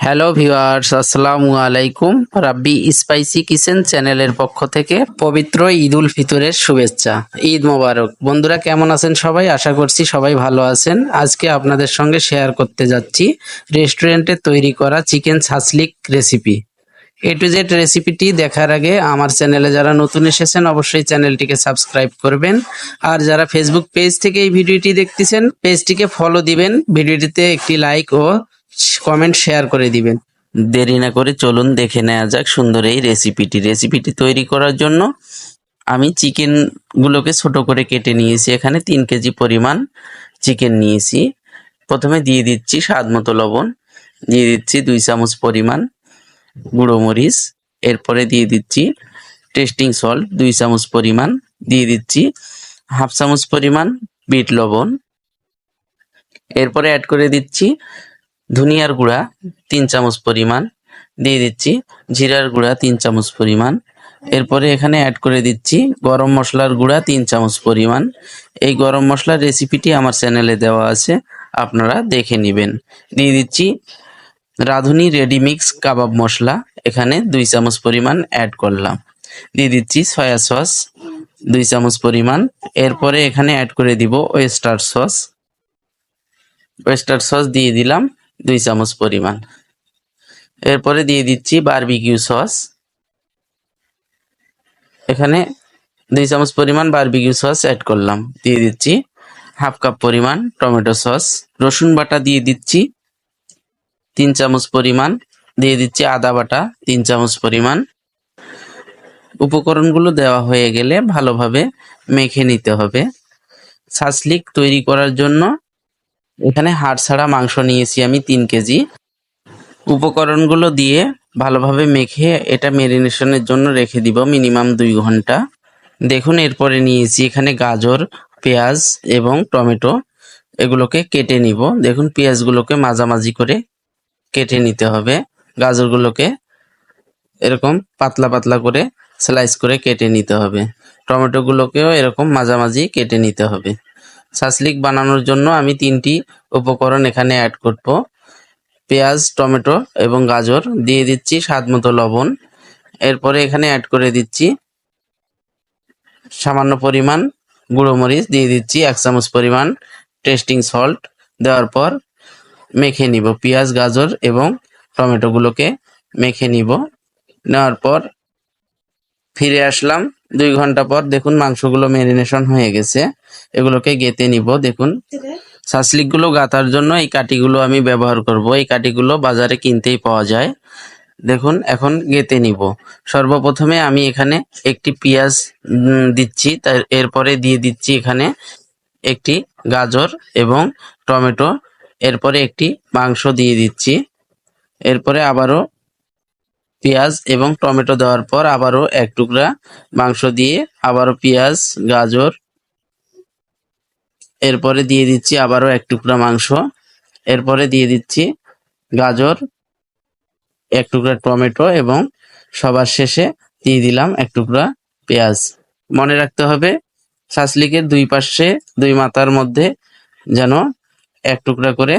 Hello viewers আসসালামু আলাইকুম রাব্বি spicy kitchen চ্যানেলের পক্ষ থেকে পবিত্র ঈদ উল ফিতরের শুভেচ্ছা। ঈদ মোবারক। বন্ধুরা, কেমন আছেন সবাই? আশা করছি সবাই ভালো আছেন। আজকে আপনাদের সঙ্গে শেয়ার করতে যাচ্ছি রেস্টুরেন্টে তৈরি করা chicken shashlik recipe A to Z রেসিপিটি দেখার আগে আমার চ্যানেলে যারা নতুন এসেছেন, অবশ্যই চ্যানেলটিকে সাবস্ক্রাইব করবেন। আর যারা ফেসবুক পেজ থেকে এই ভিডিওটি দেখতেছেন পেজটিকে ফলো দিবেন। ভিডিওটিতে একটি লাইক ও কমেন্ট শেয়ার করে দিবেন। দেরি না করে চলুন দেখে নেওয়া যাক সুন্দর এই রেসিপিটি রেসিপিটি তৈরি করার জন্য আমি চিকেন গুলোকে ছোট করে কেটে নিয়েছি। এখানে তিন কেজি পরিমাণ চিকেন নিয়েছি। প্রথমে দিয়ে দিচ্ছি স্বাদ মতো লবণ। দিয়ে দিচ্ছি দুই চামচ পরিমাণ গুঁড়ো মরিচ। এরপরে দিয়ে দিচ্ছি টেস্টিং সল্ট দুই চামচ পরিমাণ। দিয়ে দিচ্ছি হাফ চামচ পরিমাণ বিট লবণ। এরপরে অ্যাড করে দিচ্ছি ধনিয়ার গুঁড়া তিন চামচ পরিমাণ দিয়ে দিচ্ছি, জিরার গুঁড়া তিন চামচ পরিমাণ। এরপরে এখানে অ্যাড করে দিচ্ছি গরম মশলার গুঁড়া তিন চামচ পরিমাণ। এই গরম মশলার রেসিপিটি আমার চ্যানেলে দেওয়া আছে, আপনারা দেখে নেবেন। দিয়ে দিচ্ছি রাঁধুনি রেডি মিক্স কাবাব মশলা, এখানে দুই চামচ পরিমাণ অ্যাড করলাম। দিয়ে দিচ্ছি সয়া সস দুই চামচ পরিমাণ। এরপরে এখানে অ্যাড করে দিব ওয়েস্টার সস ওয়েস্টার সস দিয়ে দিলাম। দুই চামচ পরিমাণ। এরপরে দিয়ে দিচ্ছি বারবিকিউ সস এখানে দুই চামচ পরিমাণ বারবিকিউ সস অ্যাড করলাম। দিয়ে দিচ্ছি হাফ কাপ পরিমাণ টমেটো সস রসুন বাটা দিয়ে দিচ্ছি তিন চামচ পরিমাণ। দিয়ে দিচ্ছি আদা বাটা তিন চামচ পরিমাণ। উপকরণগুলো দেওয়া হয়ে গেলে ভালোভাবে মেখে নিতে হবে। ছাসলিক তৈরি করার জন্য এখানে হাড় ছাড়া মাংস নিয়েছি আমি তিন কেজি। উপকরণগুলো দিয়ে ভালোভাবে মেখে এটা মেরিনেশনের জন্য রেখে দিব মিনিমাম দুই ঘণ্টা। দেখুন, এরপরে নিয়েছি এখানে গাজর, পেঁয়াজ এবং টমেটো। এগুলোকে কেটে নিব। দেখুন, পেঁয়াজগুলোকে মাঝামাঝি করে কেটে নিতে হবে। গাজরগুলোকে এরকম পাতলা পাতলা করে স্লাইস করে কেটে নিতে হবে। টমেটোগুলোকেও এরকম মাঝামাঝি কেটে নিতে হবে। সাসলিক বানানোর জন্য আমি তিনটি উপকরণ এখানে অ্যাড করব। পেঁয়াজ, টমেটো এবং গাজর। দিয়ে দিচ্ছি স্বাদ মতো লবণ। এরপরে এখানে অ্যাড করে দিচ্ছি সামান্য পরিমাণ গুঁড়ো মরিচ। দিয়ে দিচ্ছি এক চামচ পরিমাণ টেস্টিং সল্ট দেওয়ার পর মেখে নিব পেঁয়াজ, গাজর এবং টমেটোগুলোকে মেখে নিব। নেওয়ার পর ফিরে আসলাম দুই ঘণ্টা পর দেখুন মাংসগুলো ম্যারিনেশন হয়ে গেছে। এগুলোকে গেতে নিব দেখুন। সাসলিকগুলো গাতার জন্য এই কাঠিগুলো আমি ব্যবহার করব। এই কাঠিগুলো বাজারে কিনতেই পাওয়া যায়। দেখুন এখন গেতে নিব। সর্বপ্রথমে আমি এখানে একটি পেঁয়াজ দিচ্ছি। তার এরপরে দিয়ে দিচ্ছি এখানে একটি গাজর এবং টমেটো। এরপরে একটি মাংস দিয়ে দিচ্ছি। এরপরে আবারও পেঁয়াজ এবং টমেটো দেওয়ার পর আবারও এক টুকরা মাংস দিয়ে আবারও পেঁয়াজ, গাজর, এরপরে দিয়ে দিচ্ছি আবারও এক টুকরা মাংস, এরপরে দিয়ে দিচ্ছি গাজর, এক টুকরা টমেটো এবং সবার শেষে দিয়ে দিলাম এক টুকরা পেঁয়াজ। মনে রাখতে হবে, শাসলিকের দুই পাশে, দুই মাথার মধ্যে যেন এক টুকরা করে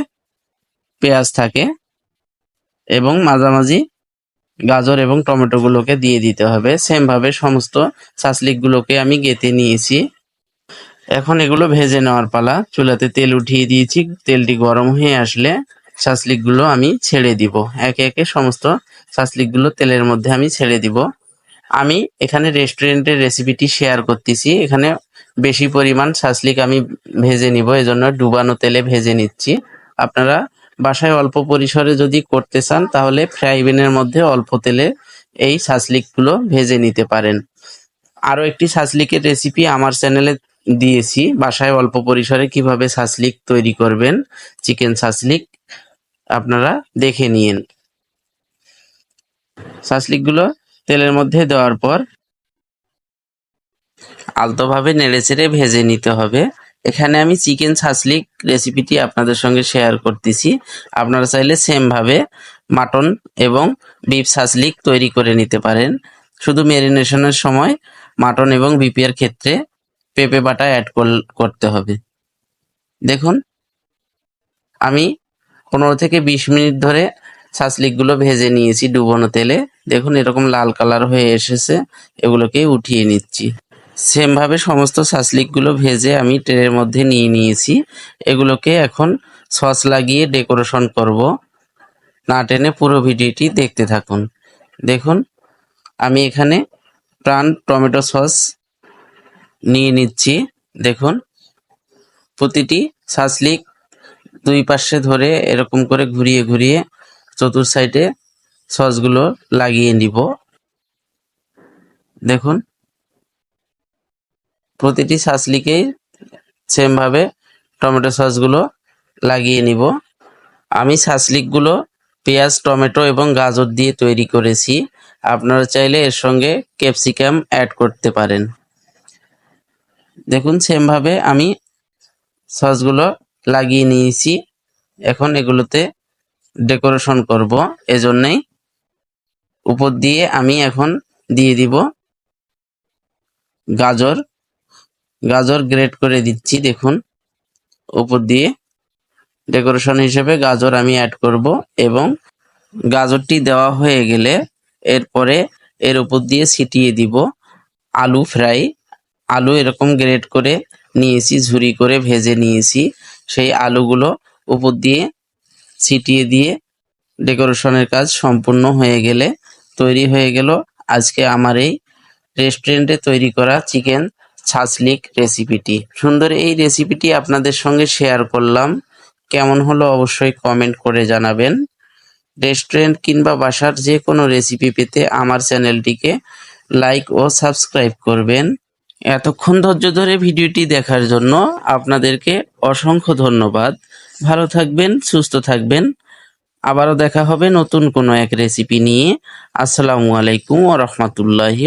পেঁয়াজ থাকে এবং মাঝামাঝি গাজর এবং টমেটো গুলোকে দিয়ে দিতে হবে। সেম ভাবে সমস্ত শাসলিক গুলোকে আমি গেতে নিয়েছি। এখন এগুলো ভেজে নেওয়ার পালা। চুলাতে তেল উঠিয়ে দিয়েছি। তেলটি গরম হয়ে আসলে শাসলিকগুলো আমি ছেড়ে দিব। একে একে সমস্ত শাসলিকগুলো তেলের মধ্যে আমি ছেড়ে দিব। আমি এখানে রেস্টুরেন্টের রেসিপিটি শেয়ার করতেছি। এখানে বেশি পরিমাণ শাসলিক আমি ভেজে নিব। এজন্য ডুবানো তেলে ভেজে নিচ্ছি। আপনারা বাসায় অল্প পরিসরে যদি করতে চান, তাহলে ফ্রাই প্যানের মধ্যে অল্প তেলে এই শাসলিকগুলো ভেজে নিতে পারেন। আরও একটি শাসলিকের রেসিপি আমার চ্যানেলে দিয়েছি। বাসায় অল্প পরিসরে কীভাবে শাসলিক তৈরি করবেন চিকেন শাসলিক, আপনারা দেখে নিন। শাসলিকগুলো তেলের মধ্যে দেওয়ার পর আলতোভাবে নেড়ে নেড়েচেড়ে ভেজে নিতে হবে। এখানে আমি চিকেন ছাসলিক রেসিপিটি আপনাদের সঙ্গে শেয়ার করতেছি। আপনারা চাইলে সেম ভাবে মাটন এবং বিফ ছাসলিক তৈরি করে নিতে পারেন। শুধু ম্যারিনেশনের সময় মাটন এবং বিপিএর ক্ষেত্রে পেঁপে বাটা অ্যাড করতে হবে। দেখুন, আমি পনেরো থেকে বিশ মিনিট ধরে ছাঁচলিকগুলো ভেজে নিয়েছি ডুবোনো তেলে। দেখুন, এরকম লাল কালার হয়ে এসেছে। এগুলোকে উঠিয়ে নিচ্ছি। সেমভাবে সমস্ত ছাঁচলিকগুলো ভেজে আমি ট্রের মধ্যে নিয়ে নিয়েছি। এগুলোকে এখন সস লাগিয়ে ডেকোরেশন করব। না টেনে পুরো ভিডিওটি দেখতে থাকুন। দেখুন, আমি এখানে প্রাণ টমেটো সস নিয়ে নিচ্ছি। দেখুন, প্রতিটি ছাঁচলিক দুই পাশে ধরে এরকম করে ঘুরিয়ে ঘুরিয়ে চতুর সাইডে সসগুলো লাগিয়ে নিব। দেখুন প্রতিটি ছাঁচলিকেই সেমভাবে টমেটো সসগুলো লাগিয়ে নিব। আমি ছাঁচলিকগুলো পেঁয়াজ, টমেটো এবং গাজর দিয়ে তৈরি করেছি। আপনারা চাইলে এর সঙ্গে ক্যাপসিকাম অ্যাড করতে পারেন। দেখুন সেমভাবে আমি সসগুলো লাগিয়ে নিয়েছি। এখন এগুলোতে ডেকোরেশন করব। এজন্যই উপর দিয়ে আমি এখন দিয়ে দিব গাজর গাজর গ্রেট করে দিচ্ছি, দেখুন। উপর দিয়ে ডেকোরেশন হিসেবে গাজর আমি অ্যাড করব এবং গাজরটি দেওয়া হয়ে গেলে এরপরে এর উপর দিয়ে ছিটিয়ে দিব আলু ফ্রাই আলু এরকম গ্রেট করে নিয়েছি, ঝুরি করে ভেজে নিয়েছি। সেই আলুগুলো উপর দিয়ে ছিটিয়ে দিয়ে ডেকোরেশনের কাজ সম্পূর্ণ হয়ে গেলে তৈরি হয়ে গেল। আজকে আমার এই রেস্টুরেন্টে তৈরি করা চিকেন ছাঁচলিক রেসিপিটি সুন্দর এই রেসিপিটি আপনাদের সঙ্গে শেয়ার করলাম। কেমন হলো অবশ্যই কমেন্ট করে জানাবেন। রেস্টুরেন্ট কিংবা বাসার যে কোনো রেসিপি পেতে আমার চ্যানেলটিকে লাইক ও সাবস্ক্রাইব করবেন। এতক্ষণ ধৈর্য ধরে ভিডিওটি দেখার জন্য আপনাদেরকে অসংখ্য ধন্যবাদ। ভালো থাকবেন, সুস্থ থাকবেন। আবারও দেখা হবে নতুন কোনো এক রেসিপি নিয়ে। আসসালামু আলাইকুম ও রহমতুল্লাহি